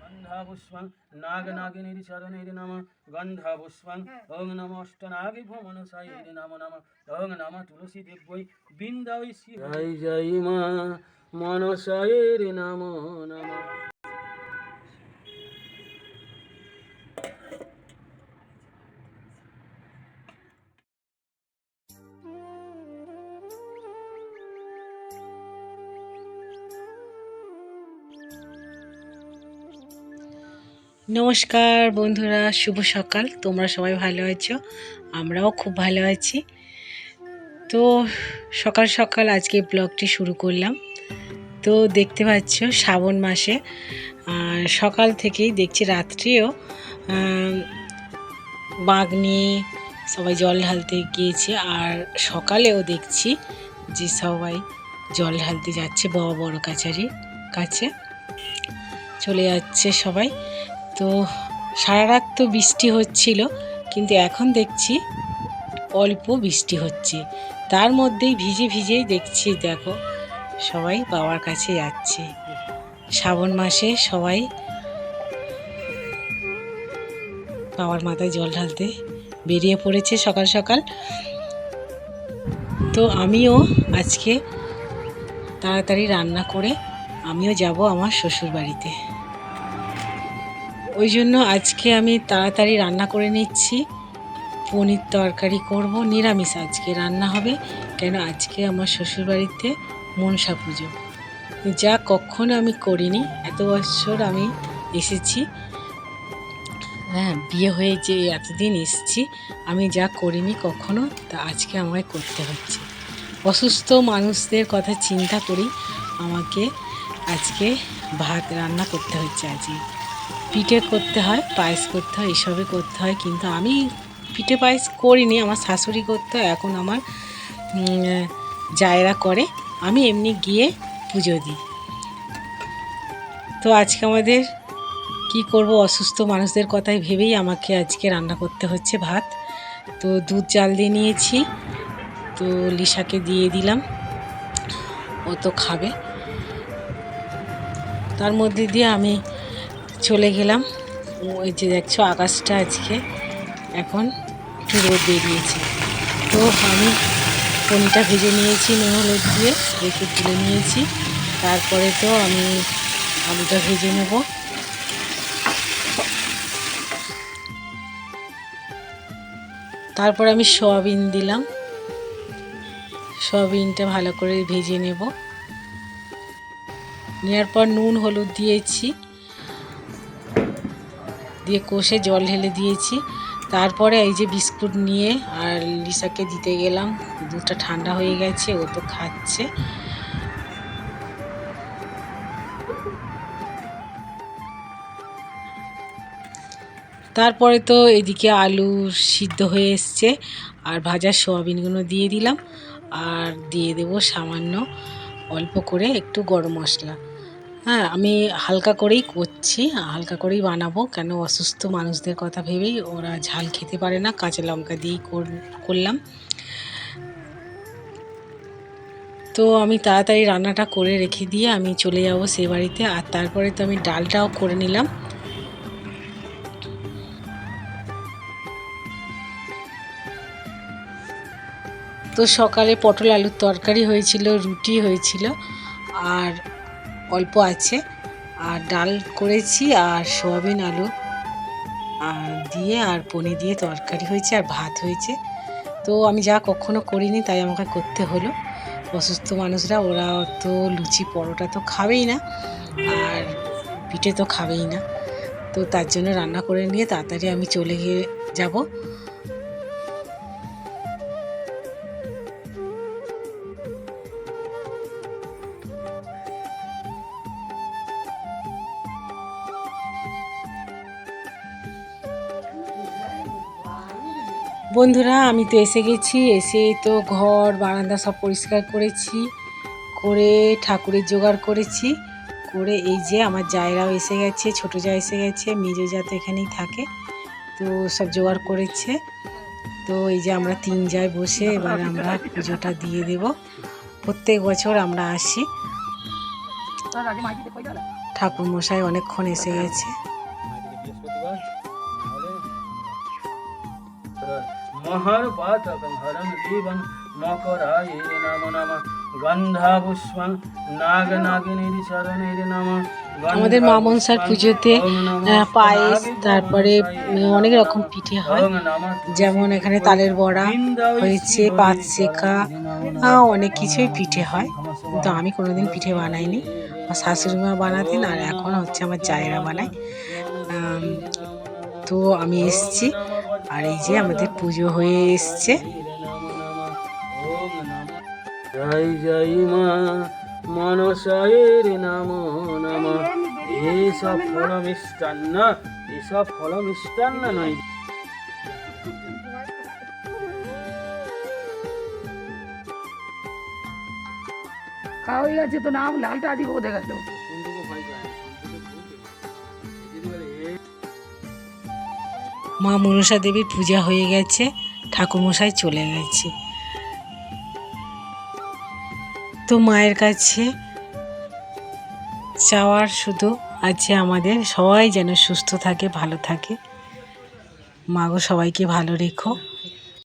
গন্ধাপুষ্পং নাগনাগিনীর চরণের নম গন্ধাপুষ্পং ওং নম অষ্টনাগি ভ্রমণসাই নম নম ওং নম তুলসী দেব্যই বৃন্দাবই জয় জয় মা মনসায়ের নম নম। নমস্কার বন্ধুরা, শুভ সকাল। তোমরা সবাই ভালো আছো? আমরাও খুব ভালো আছি। তো সকাল সকাল আজকে ব্লগটি শুরু করলাম। তো দেখতে পাচ্ছ শ্রাবণ মাসে। সকাল থেকেই দেখছি রাত্রিও বাঘ নিয়ে সবাই জল ঢালতে গিয়েছে। আর সকালেও দেখছি যে সবাই জল ঢালতে যাচ্ছে বড় বড় কাছারির কাছে। চলে যাচ্ছে সবাই। তো সারা রাত তো বৃষ্টি হচ্ছিল, কিন্তু এখন দেখছি অল্প বৃষ্টি হচ্ছে। তার মধ্যেই ভিজে ভিজেই দেখছি, দেখো, সবাই বাবার কাছে যাচ্ছে। শ্রাবণ মাসে সবাই বাবার মাথায় জল ঢালতে বেরিয়ে পড়েছে সকাল সকাল। তো আমিও আজকে তাড়াতাড়ি রান্না করে, আমিও যাব আমার শ্বশুর বাড়িতে ওই জন্য আজকে আমি তাড়াতাড়ি রান্না করে নিচ্ছি। পনির তরকারি করব, নিরামিষ আজকে রান্না হবে, কেন আজকে আমার শ্বশুরবাড়িতে মনসা পুজো। যা কখনো আমি করিনি, এত বছর আমি এসেছি। হ্যাঁ বিয়ে হয়ে যে এতদিন এসেছি, আমি যা করিনি কখনো, তা আজকে আমায় করতে হচ্ছে। অসুস্থ মানুষদের কথা চিন্তা করি আমাকে আজকে ভাত রান্না করতে হচ্ছে আজকে। পিঠে করতে হয়, পায়েস করতে হয় এসবে করতে হয়। কিন্তু আমি পিঠে পায়েস করিনি, আমার শাশুড়ি করতে, এখন আমার জায়রা করে। আমি এমনি গিয়ে পুজো দিই। তো আজকে আমাদের কি করব, অসুস্থ মানুষদের কথাই ভেবেই আমাকে আজকে রান্না করতে হচ্ছে ভাত। তো দুধ জাল দিয়ে নিয়েছি, তো লিসাকে দিয়ে দিলাম। ও তো খাবে। তার মধ্যে দিয়ে আমি চলে গেলাম। ওই যে দেখছ আকাশটা আজকে। এখন একটু রোদ বেরিয়েছে। তো আমি পনিটা ভেজে নিয়েছি নুন, হলুদ দিয়ে, রেখে তুলে নিয়েছি। তারপরে তো আমি আলুটা ভেজে নেব। তারপর আমি সয়াবিন দিলাম। সয়াবিনটা ভালো করে ভেজে নেব। নেওয়ার পর নুন, হলুদ দিয়েছি। দিয়ে কষে জল ঢেলে দিয়েছি। তারপরে এই যে বিস্কুট নিয়ে আর লিসাকে দিতে গেলাম। দুধটা ঠান্ডা হয়ে গেছে, ও তো খাচ্ছে। তারপরে তো এদিকে আলু সিদ্ধ হয়ে এসছে, আর ভাজা সোয়াবিনগুলো দিয়ে দিলাম। আর দিয়ে দেবো সামান্য অল্প করে একটু গরম মশলা। হ্যাঁ আমি হালকা করেই করছি, হালকা করেই বানাবো। কেন অসুস্থ মানুষদের কথা ভেবেই ওরা ঝাল খেতে পারে না, কাঁচা লঙ্কা দিয়েই কর- করলাম। তো আমি তাড়াতাড়ি রান্নাটা করে রেখে দিয়ে আমি চলে যাব সে বাড়িতে, আর তারপরে তো আমি ডালটাও করে নিলাম। তো সকালে পটল আলুর তরকারি হয়েছিল, রুটি হয়েছিল, আর অল্প আছে। আর ডাল করেছি, আর সোয়াবিন, আলু। আর দিয়ে, আর পনির দিয়ে তরকারি হয়েছে, আর ভাত হয়েছে। তো আমি যা কখনো করিনি, তাই আমাকে করতে হলো। অসুস্থ মানুষরা, ওরা তো লুচি পরোটা তো খাবেই না, আর পিঠে তো খাবেই না। তো তার জন্য রান্না করে নিয়ে তাড়াতাড়ি আমি চলে গিয়ে যাব। বন্ধুরা, আমি তো এসে গেছি। এসে তো ঘর, বারান্দা সব পরিষ্কার করেছি, করে ঠাকুরের জোগাড় করেছি। করে এই যে আমার জায়রাও এসে গেছে, ছোটো যা এসে গেছে, মেজো যা তো এখানেই থাকে, তো সব জোগাড় করেছে। তো এই যে আমরা তিন জায় বসে এবার আমরা পুজোটা দিয়ে দেব। প্রত্যেক বছর আমরা আসি। ঠাকুর মশাই অনেকক্ষণ এসে গেছে। জীবন মকরায় নম নম। নাগ নাগিনীর চরণের নম। আমাদের মা মনসার পুজোতে পায়েস তারপরে অনেক রকম পিঠে হয়। যেমন এখানে তালের বড়া হয়েছে পাঁচ শেখা অনেক কিছুই পিঠে হয়। কিন্তু আমি কোনোদিন পিঠে বানাইনি। আমার শাশুড়ি মা বানাতেন আর এখন হচ্ছে আমার জায়েরা বানায়। তো আমি এসছি। আর এই যে আমাদের পুজো হয়ে এসছে। জয় জয় মা মনসায়ের নাম নম। এসব ফল মিষ্টান্ন এসব ফল মিষ্টান্ন নয়। খাওয়া হয়ে গেছে তো নাম লালটা আদি বোধ গেল? মা মনসা দেবীর পূজা হয়ে গেছে, ঠাকুরমশাই চলে গেছে। তো মায়ের কাছে চাওয়ার শুধু আছে আমাদের, সবাই যেন সুস্থ থাকে, ভালো থাকে। মাগো সবাইকে ভালো রেখো।